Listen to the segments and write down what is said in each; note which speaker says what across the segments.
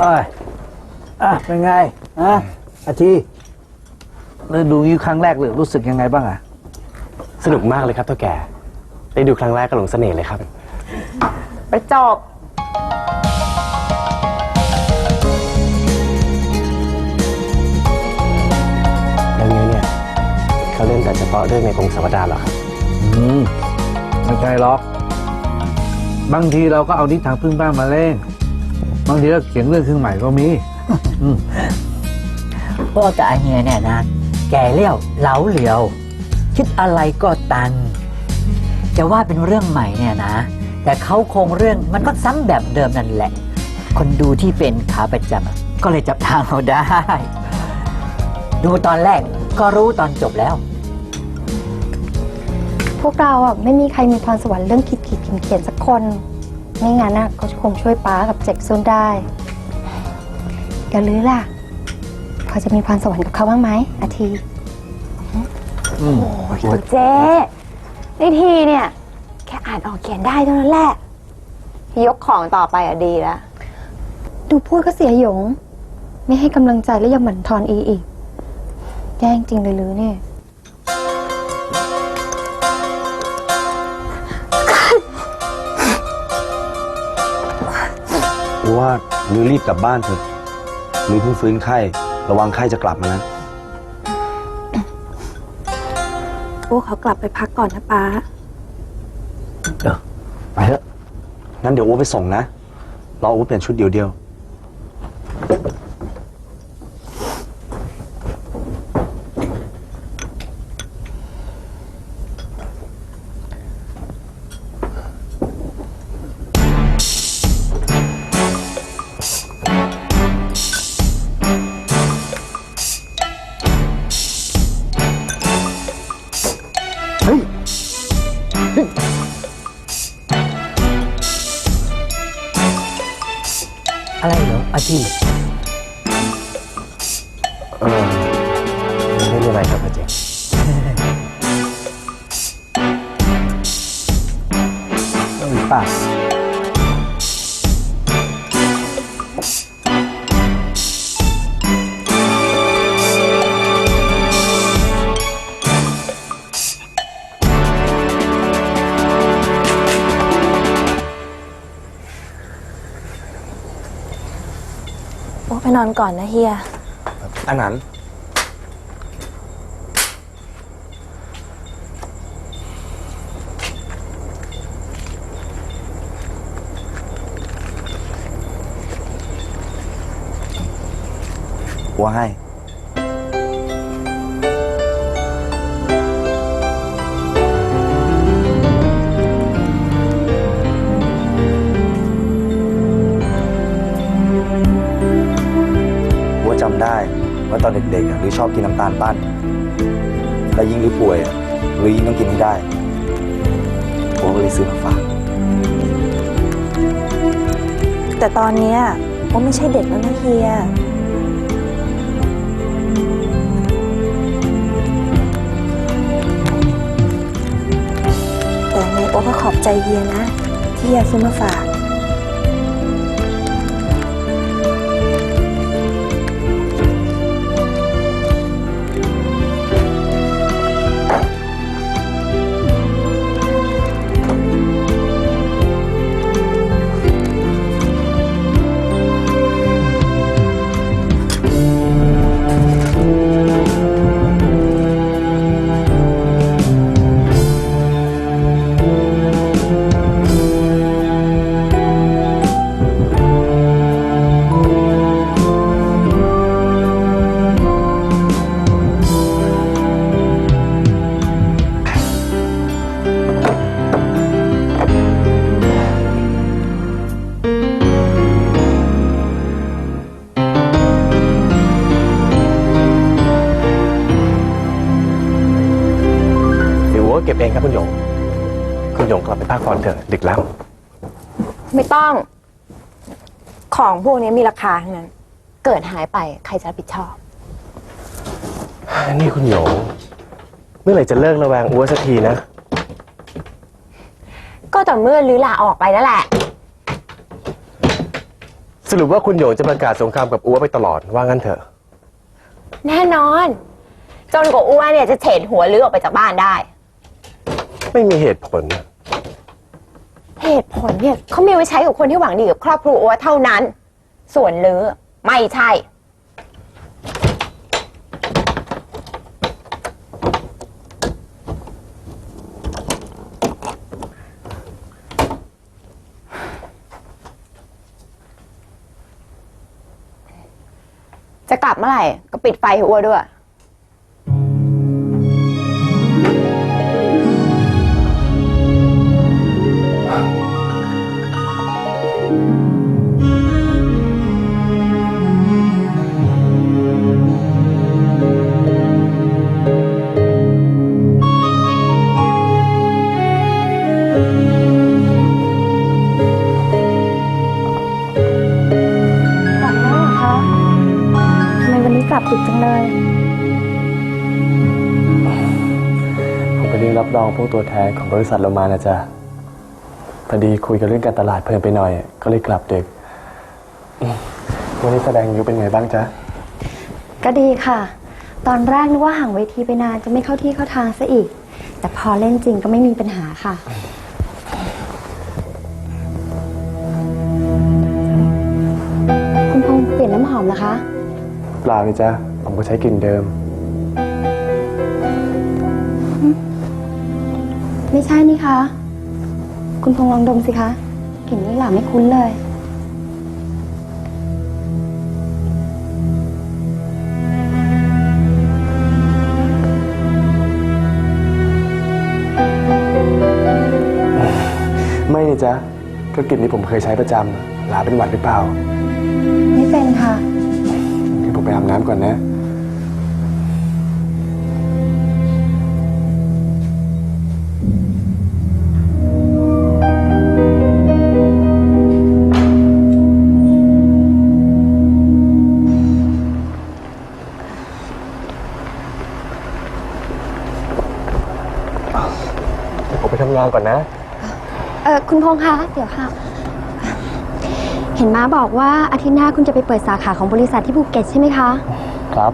Speaker 1: เอ้ยอะเป็นไงอะอาทีเริ่มดูนี้ครั้งแรกเลยรู้สึกยังไงบ้างอะ
Speaker 2: สนุกมากเลยครับเท่าแก่ ได้ดูครั้งแรกก็หลงเสน่ห์เลยครับ
Speaker 3: ไปจบ
Speaker 2: แล้วนี้เนี่ยเขาเล่นแต่เฉพาะเรื่องในกรงสาวดารเหรอครับ
Speaker 1: อืมไม่ใช่หรอก บางทีเราก็เอานิทานพึ่งบ้านมาเล่น บางทีเราเขียนเรื่องขึ้นใหม่ก็มีอืม
Speaker 4: พ่อกับอาเฮียเนี่ยนะ แก่เลี้ยวเหลาเหลียว คิดอะไรก็ตัน จะว่าเป็นเรื่องใหม่เนี่ยนะ แต่เขาคงเรื่องมันก็ซ้ำแบบเดิมนั่นแหละ คนดูที่เป็นขาประจำก็เลยจับทางเขาได้ ดูตอนแรกก็รู้ตอนจบแล้ว
Speaker 5: พวกเราอะไม่มีใครมีพรสวรรค์เรื่องคิดขีดเขียนเขียนสักคน ไม่งั้นอะก็คงช่วยป้ากับเจ็กซุนได้อย่าลือล่ะพอจะมีพรสวรรค์กับเขาบ้างไหมอาที
Speaker 1: อืม
Speaker 5: เจ๊ในทีเนี่ย แค่อ่านออกเขียนได้เท่านั้นแหละ
Speaker 3: ยกของต่อไปอะดีแล้ว
Speaker 5: ดูพูดก็เสียหยง ไม่ให้กำลังใจและยังหมั่นทอนอีอีก แย่จริงเลยหรือเนี่ย
Speaker 6: ว่าลือรีบกลับบ้านเถอะลือเพิ่งฟื้นไข้ระวังไข้จะกลับมานะ
Speaker 5: โอ้เขากลับไปพักก่อนนะป้า
Speaker 1: เออไปเถอะ
Speaker 6: งั้นเดี๋ยวโอ้ไปส่งนะรอโอ้เปลี่ยนชุดเดียวเดียว
Speaker 4: อะไรเหรออาที
Speaker 2: เออไม่มีอะไรครับอาจา
Speaker 5: รย์ อ้ไปนอนก่อนนะเฮีย
Speaker 6: อันนั้น หัวให้ อนเด็กๆหรือชอบกินน้ำตาลปั้นแล้วยิ่งหรือป่วยหรือยิ่งต้องกินให้ได้หัวก็เลยซื้อมาฝาก
Speaker 5: แต่ตอนเนี้ยโอ้ไม่ใช่เด็กแล้วนะเฮีย แต่ในโอ้ก็ขอบใจเฮียนะ ที่เฮียซื้อมาฝาก
Speaker 2: ก็บเองครับคุณหยง คุณหยงกลับไปพักผ่อนเถอะดึกแล้ว
Speaker 3: ไม่ต้อง ของพวกนี้มีราคาทั้งนั้น เกิดหายไปใครจะรับผิดชอบ
Speaker 2: นี่คุณหยง เมื่อไหร่จะเลิกระแวงอัวสักทีนะ
Speaker 3: ก็ต่อเมื่อลือลาออกไปนั่นแหละ
Speaker 7: สรุปว่าคุณโหยงจะประกาศสงครามกับอัวไปตลอดว่างั้นเถอะ
Speaker 8: แน่นอน จนกว่าอ้วนเนี่ยจะเฉดหัวลือออกไปจากบ้านได้
Speaker 7: ไม่มีเหตุผล
Speaker 8: เหตุผลเนี่ยเขามีไว้ใช้กับคนที่หวังดีกับครอบครัวอ้วเท่านั้น ส่วนลือไม่ใช่ จะกลับเมื่อไหร่ก็ปิดไฟให้อ้วด้วย
Speaker 7: พวกตัวแทนของบริษัทเรามานะจ๊ะพอดีคุยกันเรื่องการตลาดเพิ่มไปหน่อย ก็เลยกลับดึกอืมวันนี้แสดงยูเป็นไงบ้างจ๊ะ
Speaker 5: ก็ดีค่ะ ตอนแรกนึกว่าห่างเวทีไปนานจะไม่เข้าที่เข้าทางซะอีก แต่พอเล่นจริงก็ไม่มีปัญหาค่ะ คุณพงษ์เปลี่ยนน้ำหอมนะคะ
Speaker 7: เปล่าเลยจ๊ะผมก็ใช้กลิ่นเดิม
Speaker 5: ไม่ใช่นี่คะ คุณพงษ์ลองดมสิคะกลิ่นนี้หล่าไม่คุ้นเลย
Speaker 7: ไม่เลยจ๊ะก็กลิ่นที่ผมเคยใช้ประจำหลาเป็นหวัดหรือเปล่า
Speaker 5: ไม่เป็นค่ะ
Speaker 7: งั้นผมไปอาบน้ำก่อนนะ ผมไปทำงานก่อนนะ
Speaker 5: เออคุณพงษ์คะเดี๋ยวค่ะ เห็นม้าบอกว่าอาทิตย์หน้าคุณจะไปเปิดสาขาของบริษัทที่ภูเก็ตใช่ไหมคะ
Speaker 7: ครับ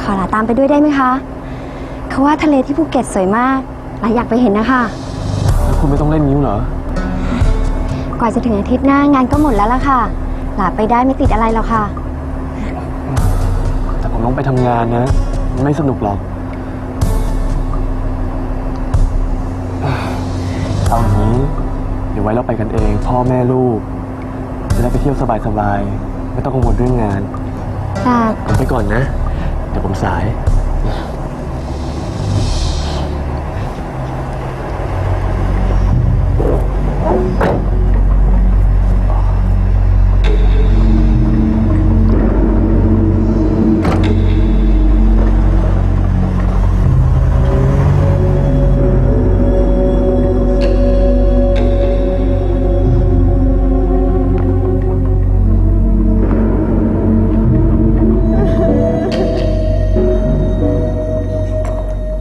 Speaker 5: ขอลาตามไปด้วยได้ไหมคะเขาว่าทะเลที่ภูเก็ตสวยมากหลายอยากไปเห็นนะคะ
Speaker 7: คุณไม่ต้องเล่นนิ้วเหรอ
Speaker 5: กว่าจะถึงอาทิตย์หน้างานก็หมดแล้วล่ะค่ะ หลาไปได้ไม่ติดอะไรหรอกค่ะ
Speaker 7: แต่ผมต้องไปทำงานนะ ไม่สนุกหรอก วไว้เราไปกันเอง พ่อแม่ลูก จะได้ไปเที่ยวสบายๆ ไม่ต้องกังวลเรื่องงาน
Speaker 5: แต่
Speaker 7: ผมไปก่อนนะ เดี๋ยวผมสาย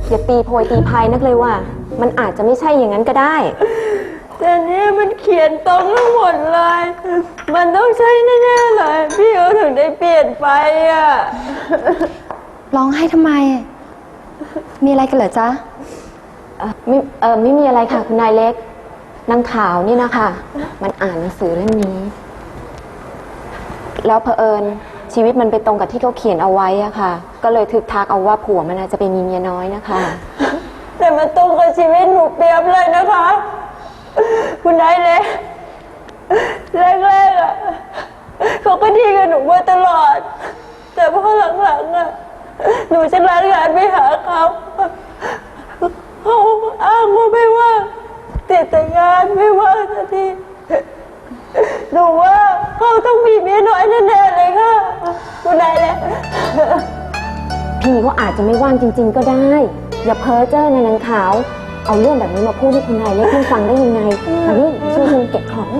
Speaker 8: อย่าตีโพยตีพายนักเลยว่า มันอาจจะไม่ใช่อย่างนั้นก็ได้
Speaker 9: แต่นี่มันเขียนตรงทั้งหมดเลย มันต้องใช่แน่ๆเลย พี่เขาถึงได้เปลี่ยนไปอะ
Speaker 5: ร้องไห้ทำไม มีอะไรกันเหรอจ๊ะ
Speaker 8: เอ่อไม่เออไม่มีอะไรค่ะคุณนายเล็กนางขาวนี่นะคะ มันอ่านหนังสือเล่มนี้ แล้วเผอิญ ชีวิตมันไปตรงกับที่เขาเขียนเอาไว้อะค่ะ ก็เลยทึกทักเอาว่าผัวมันอาจจะไปมีเมียน้อยนะคะ
Speaker 9: แต่มันตรงกับชีวิตหนูเปรียบเลยนะคะ คุณนายเล็กแรกๆอะเขาก็ดีกับหนูมาตลอด แต่พอหลังๆอะหนูจะลางานไปหาเขาเขาอ้างว่าไม่ว่าติดแต่งานไม่ว่าสักที หนูว่าเขาต้องมีเมียน้อยแน่ๆเลยค่ะคุณนายเล็ก
Speaker 8: พี่ก็อาจจะไม่ว่างจริง ๆ ก็ได้ อย่าเพ้อเจ้อในนางขาว เอาเรื่องแบบนี้มาพูดให้คุณนายเล็กท่านฟังได้ยังไงมานี่ช่วยคุณเก็บของ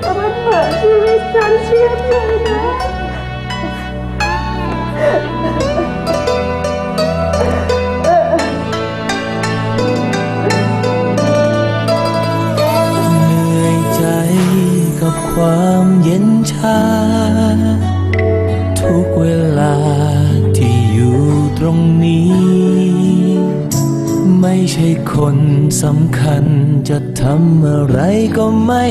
Speaker 9: แต่มันเหมือนชีวิตฉันเชียบเลยนะ
Speaker 10: เย็นชา ทุกเวลาที่อยู่ตรงนี้ ไม่ใช่คนสำคัญจะทำอะไรก็ไม่